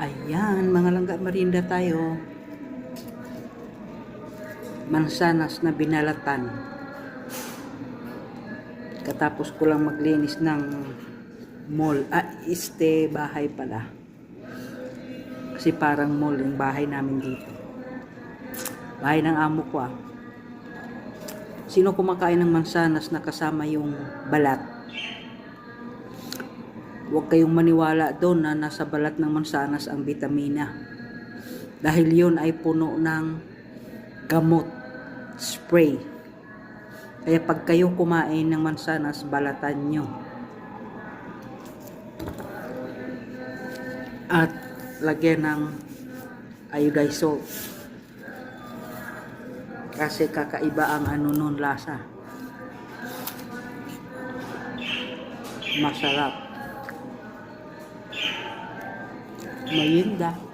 Ayan, mga langga marinda tayo. Mansanas na binalatan. Katapos ko lang maglinis ng mall. Ah, este bahay pala. Kasi parang mall yung bahay namin dito. Bahay ng amo ko ah. Sino kumakain ng mansanas na kasama yung balat? Huwag kayong maniwala doon na nasa balat ng mansanas ang vitamina. Dahil yun ay puno ng gamot, spray. Kaya pag kayo kumain ng mansanas, balatan nyo. At lagyan ng iodized salt. Kasi kakaiba ang ano nun lasa. Masarap. Mayinda.